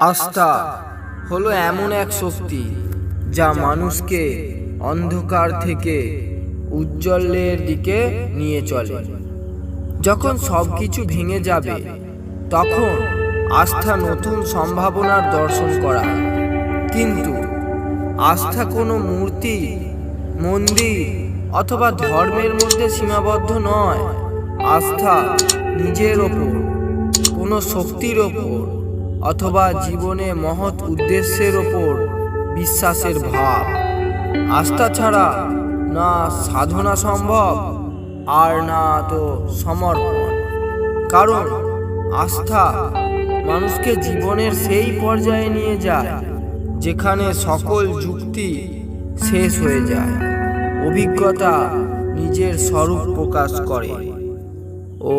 আস্থা হলো এমন এক শক্তি যা মানুষকে অন্ধকার থেকে উজ্জ্বলের দিকে নিয়ে চলে। যখন সব কিছু ভেঙে যাবে, তখন আস্থা নতুন সম্ভাবনার দর্শন করা কিন্তু আস্থা কোনো মূর্তি, মন্দির অথবা ধর্মের মধ্যে সীমাবদ্ধ নয়। আস্থা নিজের ওপর, কোনো শক্তির ওপর। অথবা জীবনে মহৎ উদ্দেশ্যের ওপর বিশ্বাসের ভাব। আস্থা ছাড়া না সাধনা সম্ভব, আর না তো সমর্পণ। কারণ আস্থা মানুষকে জীবনের সেই পর্যায়ে নিয়ে যায়, যেখানে সকল যুক্তি শেষ হয়ে যায়। অভিজ্ঞতা নিজের স্বরূপ প্রকাশ করে। ও